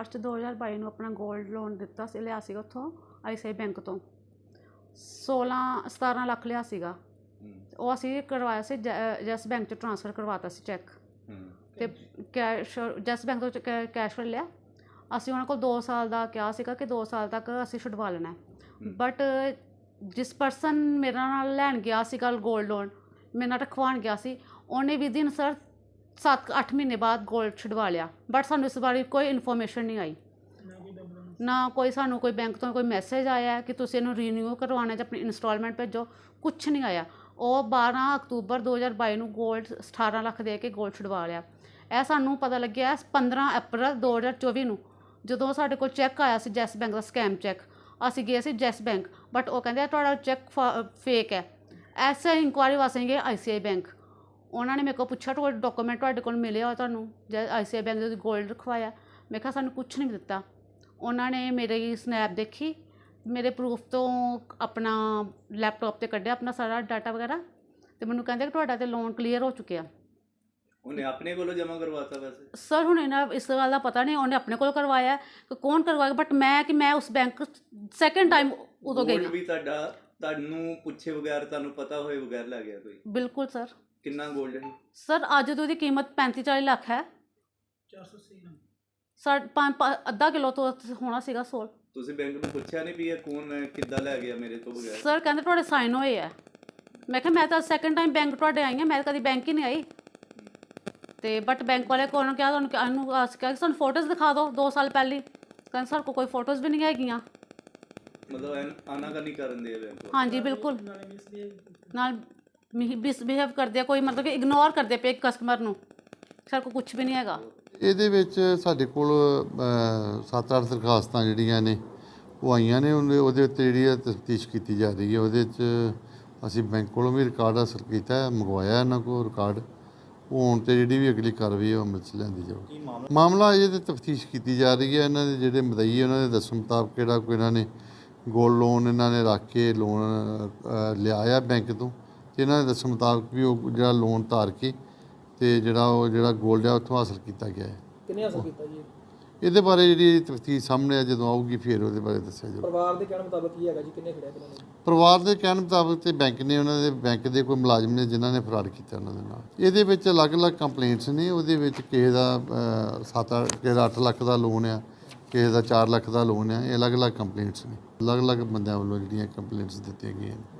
7 March 2022 ਨੂੰ ਆਪਣਾ 골ਡ ਲੋਨ ਦਿੱਤਾ ਸੀ ਲਿਆ ਸੀਗਾ ਉੱਥੋਂ ਆਈਸੀਆਈ ਬੈਂਕ ਤੋਂ। 16 17 ਲੱਖ ਲਿਆ ਸੀਗਾ। ਉਹ ਅਸੀਂ ਕਰਵਾਇਆ ਸੀ ਜੈਸ ਬੈਂਕ ਚ ਟ੍ਰਾਂਸਫਰ ਕਰਵਾਤਾ ਸੀ ਚੈੱਕ ਤੇ ਕੈਸ਼ ਜੈਸ ਬੈਂਕ ਤੋਂ ਕੈਸ਼ ਫਿਰ ਲਿਆ। ਅਸੀਂ ਉਹਨਾਂ ਕੋਲ 2 ਸਾਲ ਦਾ ਕਿਹਾ ਸੀਗਾ ਕਿ 2 ਸਾਲ ਤੱਕ ਅਸੀਂ ਛੁਡਵਾ ਲੈਣਾ। ਬਟ ਜਿਸ ਪਰਸਨ ਮੇਰੇ ਨਾਲ ਲੈਣ ਗਿਆ ਸੀਗਾ 골ਡ ਲੋਨ ਮੇਰੇ ਨਾਲ ਰਖਵਾਉਣ ਗਿਆ ਸੀ ਉਹਨੇ ਵੀ ਦਿਨ ਸਰ 7-8 ਮਹੀਨੇ ਬਾਅਦ ਗੋਲਡ ਛਡਵਾ ਲਿਆ। ਬਟ ਸਾਨੂੰ ਇਸ ਬਾਰੇ ਕੋਈ ਇਨਫੋਰਮੇਸ਼ਨ ਨਹੀਂ ਆਈ। ਨਾ ਕੋਈ ਸਾਨੂੰ ਕੋਈ ਬੈਂਕ ਤੋਂ ਕੋਈ ਮੈਸੇਜ ਆਇਆ ਕਿ ਤੁਸੀਂ ਇਹਨੂੰ ਰੀਨਿਊ ਕਰਵਾਉਣਾ ਜਾਂ ਆਪਣੀ ਇਨਸਟਾਲਮੈਂਟ ਭੇਜੋ। ਕੁਝ ਨਹੀਂ ਆਇਆ। ਉਹ 12 ਅਕਤੂਬਰ 2022 ਨੂੰ ਗੋਲਡ 18 ਲੱਖ ਦੇ ਕੇ ਗੋਲਡ ਛਡਵਾ ਲਿਆ। ਇਹ ਸਾਨੂੰ ਪਤਾ ਲੱਗਿਆ 15 ਅਪ੍ਰੈਲ 2024 ਨੂੰ, ਜਦੋਂ ਸਾਡੇ ਕੋਲ ਚੈੱਕ ਆਇਆ ਸੀ ਜੈਸ ਬੈਂਕ ਦਾ ਸਕੈਮ ਚੈੱਕ ਅਸੀਂ ਗਏ ਸੀ ਜੈਸ ਬੈਂਕ ਬਟ ਉਹ ਕਹਿੰਦੇ ਤੁਹਾਡਾ ਚੈੱਕ ਫੇਕ ਹੈ। ਐਸਾ ਇਨਕੁਆਇਰੀ ਵਾਸਤੇ ਗਏ ਆਈਸੀਆਈ ਬੈਂਕ। ਉਹਨਾਂ ਨੇ ਮੇਰੇ ਕੋਲ ਪੁੱਛਿਆ ਤੁਹਾਡੇ ਡਾਕੂਮੈਂਟ ਤੁਹਾਡੇ ਕੋਲ ਮਿਲੇ ਆ ਤੁਹਾਨੂੰ? ਜੈ ਆਈਸੀਆਈ ਬੈਂਕ ਦੇ 골ਡ ਰਖਵਾਇਆ? ਮੈਂ ਕਿਹਾ ਸਾਨੂੰ ਕੁਝ ਨਹੀਂ ਦਿੱਤਾ। ਉਹਨਾਂ ਨੇ ਮੇਰੀ ਸਨੈਪ ਦੇਖੀ ਮੇਰੇ ਪ੍ਰੂਫ ਤੋਂ ਆਪਣਾ ਲੈਪਟਾਪ ਤੇ ਕੱਢਿਆ ਆਪਣਾ ਸਾਰਾ ਡਾਟਾ ਵਗੈਰਾ। ਤੇ ਮੈਨੂੰ ਕਹਿੰਦੇ ਕਿ ਤੁਹਾਡਾ ਤੇ ਲੋਨ ਕਲੀਅਰ ਹੋ ਚੁੱਕਿਆ। ਉਹਨੇ ਆਪਣੇ ਕੋਲੋਂ ਜਮ੍ਹਾਂ ਕਰਵਾਤਾ ਵੈਸੇ? ਸਰ ਹੁਣ ਇਹਨਾਂ ਇਸ ਗੱਲ ਦਾ ਪਤਾ ਨਹੀਂ ਉਹਨੇ ਆਪਣੇ ਕੋਲ ਕਰਵਾਇਆ। ਕਿ ਕੌਣ ਕਰਵਾਇਆ ਬਟ ਮੈਂ ਕਿ ਮੈਂ ਉਸ ਬੈਂਕ ਸੈਕੰਡ ਟਾਈਮ ਉਦੋਂ ਗਈ। ਵੀ ਤੁਹਾਡਾ ਤੁਹਾਨੂੰ ਪੁੱਛੇ ਬਗੈਰ ਤੁਹਾਨੂੰ ਪਤਾ ਹੋਏ ਬਗੈਰ ਲੈ ਗਿਆ ਕੋਈ? ਬਿਲਕੁਲ ਸਰ ਕਿੰਨਾ 골ਡ ਹੈ? ਸਰ ਅੱਜ ਤੋਂ ਉਹਦੀ ਕੀਮਤ 35 40 ਲੱਖ ਹੈ। 480 ਸਰ ਪੰਜ ਅੱਧਾ ਕਿਲੋ ਤੋਂ ਹੋਣਾ ਸੀਗਾ ਸੋਲ। ਤੁਸੀਂ ਬੈਂਕ ਨੂੰ ਪੁੱਛਿਆ ਨਹੀਂ ਵੀ ਇਹ ਕੌਣ ਕਿੱਦਾਂ ਲੈ ਗਿਆ ਮੇਰੇ ਤੋਂ ਬਗੈਰ? ਸਰ ਕਹਿੰਦੇ ਤੁਹਾਡੇ ਸਾਈਨ ਹੋਏ ਆ। ਮੈਂ ਕਿਹਾ ਮੈਂ ਤਾਂ ਸੈਕੰਡ ਟਾਈਮ ਬੈਂਕ ਤੁਹਾਡੇ ਆਈ ਹਾਂ ਮੈਂ ਕਦੀ ਬੈਂਕ ਹੀ ਨਹੀਂ ਆਈ। ਤੇ ਬਟ ਬੈਂਕ ਵਾਲੇ ਕੋਲ ਕਿਹਾ ਤੁਹਾਨੂੰ ਇਹਨੂੰ ਆਸ ਕਿਹਾ ਕਿ ਸਾਨੂੰ ਫੋਟੋਜ਼ ਦਿਖਾ ਦਿਓ 2 ਸਾਲ ਪਹਿਲੀ। ਕਹਿੰਦੇ ਸਰ ਕੋਈ ਫੋਟੋਜ਼ ਵੀ ਨਹੀਂ ਹੈਗੀਆਂ। ਮਤਲਬ ਐਨ- ਆਨਾਕਾਨੀ ਕਰਨ ਦੇ ਬੈਂਕ। ਹਾਂਜੀ ਬਿਲਕੁਲ। ਨਾਲ ਮਿਸਬਿਹੇਵ ਕਰਦੇ ਆ ਕੋਈ ਮਤਲਬ ਕਿ ਇਗਨੋਰ ਕਰਦੇ ਪਏ ਕਸਟਮਰ ਨੂੰ। ਸਰ ਕੋਲ ਕੁਝ ਵੀ ਨਹੀਂ ਹੈਗਾ। ਇਹਦੇ ਵਿੱਚ ਸਾਡੇ ਕੋਲ 7-8 ਦਰਖਾਸਤਾਂ ਜਿਹੜੀਆਂ ਨੇ ਉਹ ਆਈਆਂ ਨੇ ਉਹਦੇ ਉਹਦੇ ਉੱਤੇ ਜਿਹੜੀ ਹੈ ਤਫਤੀਸ਼ ਕੀਤੀ ਜਾ ਰਹੀ ਹੈ ਉਹਦੇ 'ਚ ਅਸੀਂ ਬੈਂਕ ਕੋਲੋਂ ਵੀ ਰਿਕਾਰਡ ਹਾਸਲ ਕੀਤਾ ਹੈ ਮੰਗਵਾਇਆ ਇਹਨਾਂ ਕੋਲ ਰਿਕਾਰਡ ਉਹ ਹੁਣ ਤੇ ਜਿਹੜੀ ਵੀ ਅਗਲੀ ਕਾਰਵਾਈ ਹੈ ਉਹ ਅਮਲ 'ਚ ਲਿਆਂਦੀ ਜਾਊਗੀ। ਮਾਮਲਾ? ਇਹ ਤੇ ਤਫਤੀਸ਼ ਕੀਤੀ ਜਾ ਰਹੀ ਹੈ ਇਹਨਾਂ ਦੇ ਜਿਹੜੇ ਮਦਈ ਉਹਨਾਂ ਦੇ ਦੱਸਣ ਮੁਤਾਬਕ ਕਿਹੜਾ ਕੋਈ ਇਹਨਾਂ ਨੇ ਗੋਲਡ ਲੋਨ ਇਹਨਾਂ ਨੇ ਰੱਖ ਕੇ ਲੋਨ ਲਿਆ ਆ ਬੈਂਕ ਤੋਂ। ਤੇ ਇਹਨਾਂ ਦੇ ਦੱਸਣ ਮੁਤਾਬਕ ਵੀ ਉਹ ਜਿਹੜਾ ਲੋਨ ਧਾਰ ਕੇ ਤੇ ਜਿਹੜਾ ਉਹ ਜਿਹੜਾ ਗੋਲਡ ਆ ਉੱਥੋਂ ਹਾਸਲ ਕੀਤਾ ਗਿਆ ਹੈ। ਕਿੰਨੇ ਹਾਸਲ ਕੀਤਾ ਜੀ? ਇਹਦੇ ਬਾਰੇ ਜਿਹੜੀ ਤਫਤੀਸ਼ ਸਾਹਮਣੇ ਆ ਜਦੋਂ ਆਊਗੀ ਫਿਰ ਉਹਦੇ ਬਾਰੇ ਦੱਸਿਆ ਜਾਊਗਾ ਪਰਿਵਾਰ ਦੇ ਕਹਿਣ ਮੁਤਾਬਕ ਕੀ ਹੈਗਾ ਜੀ? ਕਿੰਨੇ ਖੜਿਆ ਕਿੰਨੇ ਪਰਿਵਾਰ ਦੇ ਕਹਿਣ ਮੁਤਾਬਕ ਤੇ ਬੈਂਕ ਨੇ ਉਹਨਾਂ ਦੇ ਬੈਂਕ ਦੇ ਕੋਈ ਮੁਲਾਜ਼ਮ ਨੇ ਜਿਨ੍ਹਾਂ ਨੇ ਫਰਾਡ ਕੀਤਾ ਉਹਨਾਂ ਦੇ ਨਾਲ। ਇਹਦੇ ਵਿੱਚ ਅਲੱਗ-ਅਲੱਗ ਕੰਪਲੇਂਟਸ ਨੇ ਉਹਦੇ ਵਿੱਚ ਕਿਸੇ ਦਾ 7 ਕਿਸੇ ਦਾ 8 ਲੱਖ ਦਾ ਲੋਨ ਆ ਕਿਸੇ ਦਾ 4 ਲੱਖ ਦਾ ਲੋਨ ਆ ਇਹ ਅਲੱਗ-ਅਲੱਗ ਕੰਪਲੇਂਟਸ ਨੇ। ਅਲੱਗ-ਅਲੱਗ ਬੰਦਿਆਂ ਵੱਲੋਂ ਜਿਹੜੀਆਂ ਕੰਪਲੇਂਟਸ ਦਿੱਤੀਆਂ ਗਈਆਂ ਨੇ।